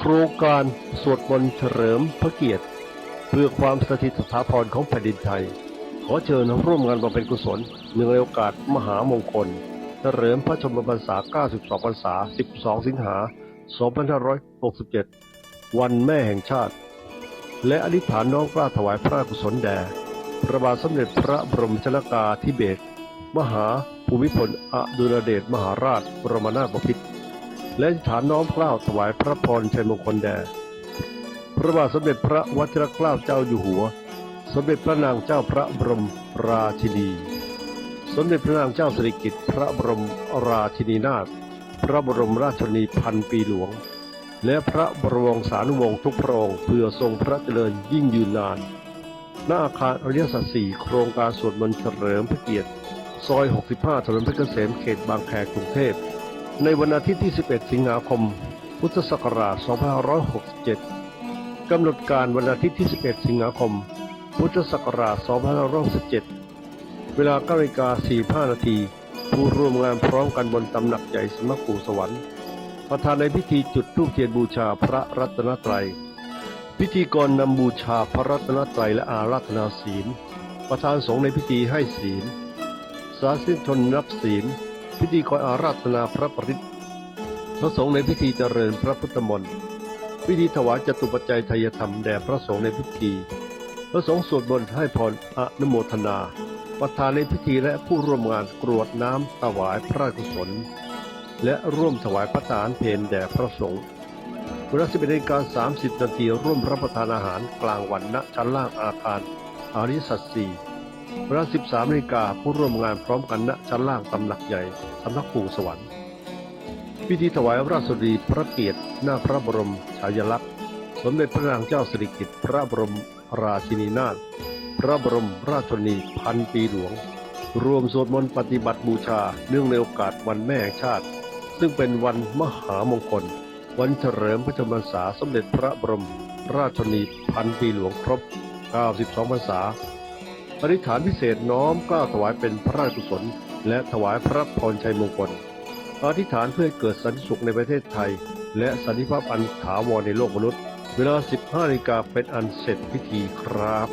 โครงการสวดมนต์เฉลิมพระเกียรติ เพื่อความสถิตสถาพรของแผ่นดินไทย ขอเชิญร่วมงานบำเพ็ญกุศลเนื่องในโอกาสมหามงคลเฉลิมพระชนมพรรษา 92 พรรษา 12 สิงหา 2567 วันแม่แห่งชาติ และอธิษฐานน้อมกล้าถวายพระกุศลแด่พระบาทสมเด็จพระบรมชนกาธิเบศรมหาภูมิพลอดุลยเดชมหาราชบรมนาถบพิตร และฐานน้อมเกล้าถวายพระพรชัยมงคลแด่พระบาทสมเด็จพระวชิรเกล้าเจ้าอยู่หัว สมเด็จพระนางเจ้าพระบรมราชินี สมเด็จพระนางเจ้าสิริกิติ์พระบรมราชินีนาถพระบรมราชชนนีพันปีหลวง และพระบรมวงศานุวงศ์ทุกพระองค์เพื่อทรงพระเจริญยิ่งยืนนานหน้าอาคารอริยสัจสี่โครงการสวดมนต์เฉลิมพระเกียรติ ซอย 65ถนนเพชรเกษมเขตบางแคกรุงเทพ ในวันอาทิตย์ที่ 11 สิงหาคม พุทธศักราช 2567 กำหนดการวันอาทิตย์ที่ 11 สิงหาคม พุทธศักราช 2567 เวลา9นาฬิกา45 นาที ผู้ร่วมงานพร้อมกันบนตำหนักใหญ่สำนักปู่สวรรค์ ประธานในพิธีจุดธูปเทียนบูชาพระรัตนตรัย พิธีกรนำบูชาพระรัตนตรัยและอาราธนาศีล ประธานสงฆ์ในพิธีให้ศีล สาธุชนรับศีล พิธีกรอาราธนาพระปริตรพระสงฆ์ในพิธีเจริญพระพุทธมนต์พิธีถวายจตุปัจจัยไทยธรรมแด่พระสงฆ์ในพิธี พระสงฆ์สวดมนต์ให้พรอนุโมทนา ประธานในพิธีและผู้ร่วมงานกรวดน้ำถวายพระกุศล และร่วมถวายพระทารเพลแด่พระสงฆ์เวลา11นาฬิกา30นาทีร่วมรับประทานอาหารกลางวันณชั้นล่างอาคารอาริสัตสี เวลา 13นาฬิกาผู้ร่วมงานพร้อมกันณชั้นล่างตำหนักใหญ่สำนักปู่สวรรค์พิธีถวายราชสดีพระเกียรติหน้าพระบรมฉายาลักษณ์สมเด็จพระนางเจ้าสิริกิติ์พระบรมราชินีนาถพระบรมราชชนนีพันปีหลวง รวมสวดมนต์ปฏิบัติบูชาเนื่องในโอกาสวันแม่แห่งชาติ ซึ่งเป็นวันมหามงคล วันเฉลิมพระชนมพรรษาสมเด็จพระบรมราชชนนีพันปีหลวงครบ 92 พรรษา อธิษฐานพิเศษน้อมกล้าถวายเป็นพระราชกุศล และถวายพระพรชัยมงคลอธิษฐานเพื่อให้เกิดสันติสุขในประเทศไทย และสันติภาพอันถาวรในโลกมนุษย์ เวลา 15นาฬิกาเป็นอันเสร็จพิธีครับ